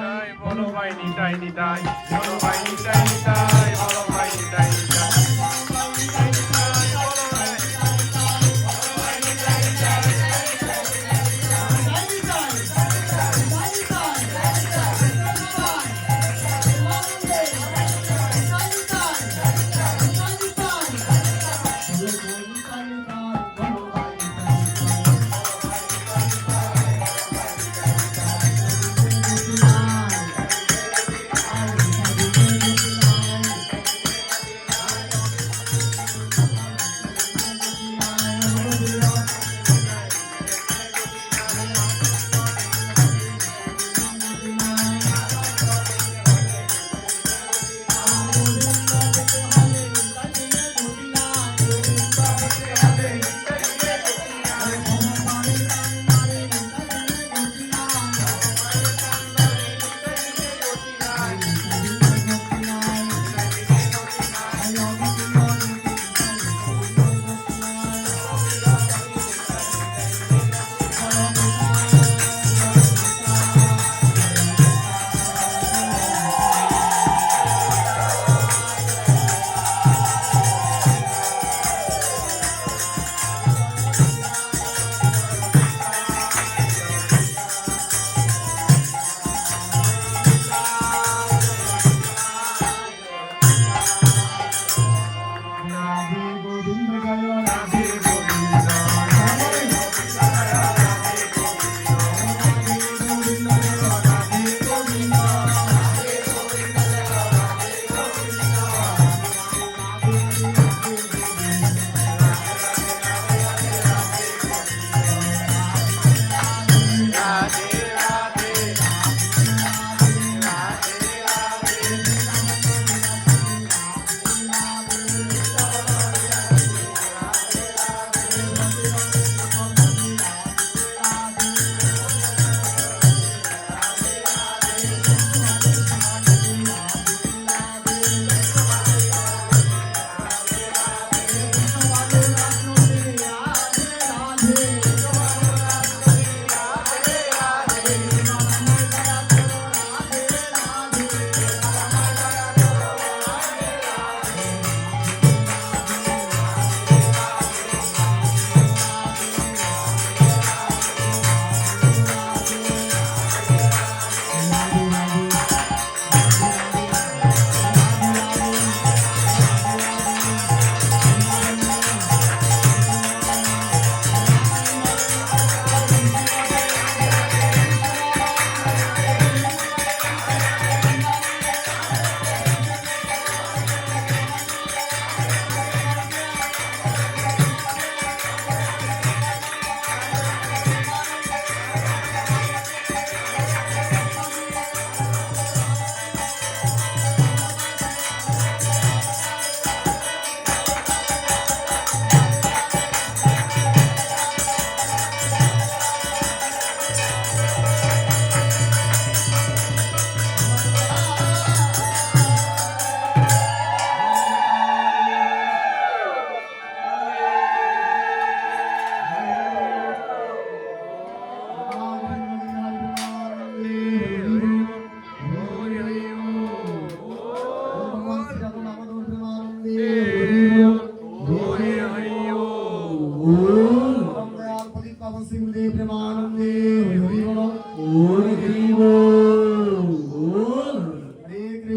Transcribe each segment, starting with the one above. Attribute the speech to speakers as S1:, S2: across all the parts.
S1: নিতাই বলো ভাই নিতাই নিতাই বলো ভাই নিতাই নিতাই বলো ভাই Nitai Nitai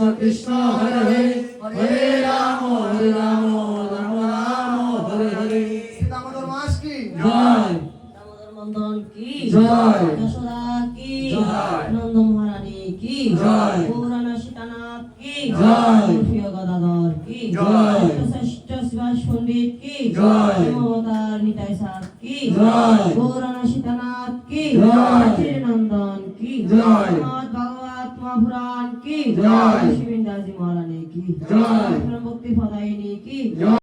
S1: Krishna Krishna Hare Hare Hare Rama Hare Rama Rama Rama Hare
S2: Hare Sitamador Mas ki
S3: Jai
S4: Sitamador Mandan
S3: ki Jai
S4: Yashoda
S3: ki Jai Nanda
S4: Maharani
S3: ki Jai
S4: Purana Shitanath
S3: ki Jai
S4: Surfiya Gadadhar
S3: ki Jai Sashta Svash Pandit ki
S4: Jai Mamatar
S3: Nitai Sat
S4: ki Jai Purana Shitanath ki Jai
S3: Shri Nandan
S4: ki Jai
S3: কি জয় শ্রী
S4: বৃন্দাসী মহারানী
S3: কি জয়
S4: ভক্তি ফদাইনী
S3: কি